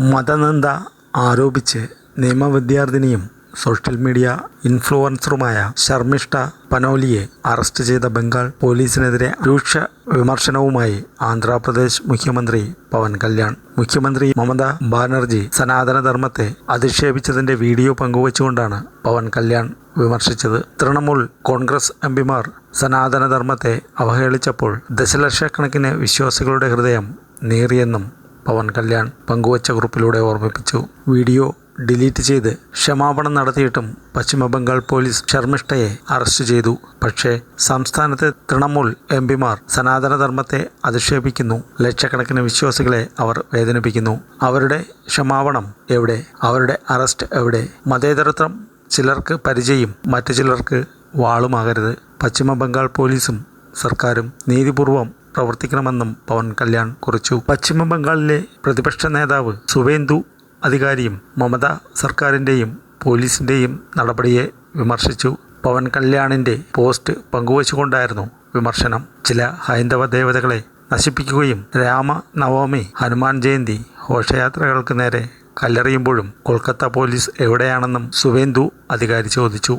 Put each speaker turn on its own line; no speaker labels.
മതനിന്ദ ആരോപിച്ച് നിയമവിദ്യാർത്ഥിനിയും social media ഇൻഫ്ലുവൻസറുമായ ശർമിഷ്ഠ പനോലിയെ അറസ്റ്റ് ചെയ്ത ബംഗാൾ പോലീസിനെതിരെ രൂക്ഷ വിമർശനവുമായി ആന്ധ്രാപ്രദേശ് മുഖ്യമന്ത്രി പവൻ കല്യാൺ. മുഖ്യമന്ത്രി മമതാ ബാനർജി സനാതനധർമ്മത്തെ അധിക്ഷേപിച്ചതിന്റെ വീഡിയോ പങ്കുവച്ചുകൊണ്ടാണ് പവൻ കല്യാൺ വിമർശിച്ചത്. തൃണമൂൽ കോൺഗ്രസ് എംപിമാർ സനാതനധർമ്മത്തെ അവഹേളിച്ചപ്പോൾ ദശലക്ഷക്കണക്കിന് വിശ്വാസികളുടെ ഹൃദയം നീറിയെന്നും പവൻ കല്യാൺ പങ്കുവച്ച കുറിപ്പിലൂടെ ഓർമ്മിപ്പിച്ചു. വീഡിയോ ഡിലീറ്റ് ചെയ്ത് ക്ഷമാപണം നടത്തിയിട്ടും പശ്ചിമബംഗാൾ പോലീസ് ശർമിഷ്ഠയെ അറസ്റ്റ് ചെയ്തു. പക്ഷേ സംസ്ഥാനത്തെ തൃണമൂൽ എം പിമാർ സനാതനധർമ്മത്തെ അധിക്ഷേപിക്കുന്നു. ലക്ഷക്കണക്കിന് വിശ്വാസികളെ അവർ വേദനിപ്പിക്കുന്നു. അവരുടെ ക്ഷമാപണം എവിടെ? അവരുടെ അറസ്റ്റ് എവിടെ? മതേതരത്വം ചിലർക്ക് പരിചയം മറ്റു ചിലർക്ക് വാളുമാകരുത്. പശ്ചിമബംഗാൾ പോലീസും സർക്കാരും നീതിപൂർവം പ്രവർത്തിക്കണമെന്നും പവൻ കല്യാൺ കുറിച്ചു. പശ്ചിമ ബംഗാളിലെ പ്രതിപക്ഷ നേതാവ് സുവേന്ദു അധികാരിയും മമത സർക്കാരിന്റെയും പോലീസിന്റെയും നടപടിയെ വിമർശിച്ചു. പവൻ കല്യാണിന്റെ പോസ്റ്റ് പങ്കുവച്ചുകൊണ്ടായിരുന്നു വിമർശനം. ചില ഹൈന്ദവ ദേവതകളെ നശിപ്പിക്കുകയും രാമനവമി ഹനുമാൻ ജയന്തി ഘോഷയാത്രകൾക്ക് നേരെ കല്ലെറിയുമ്പോഴും കൊൽക്കത്ത പോലീസ് എവിടെയാണെന്നും സുവേന്ദു അധികാരി ചോദിച്ചു.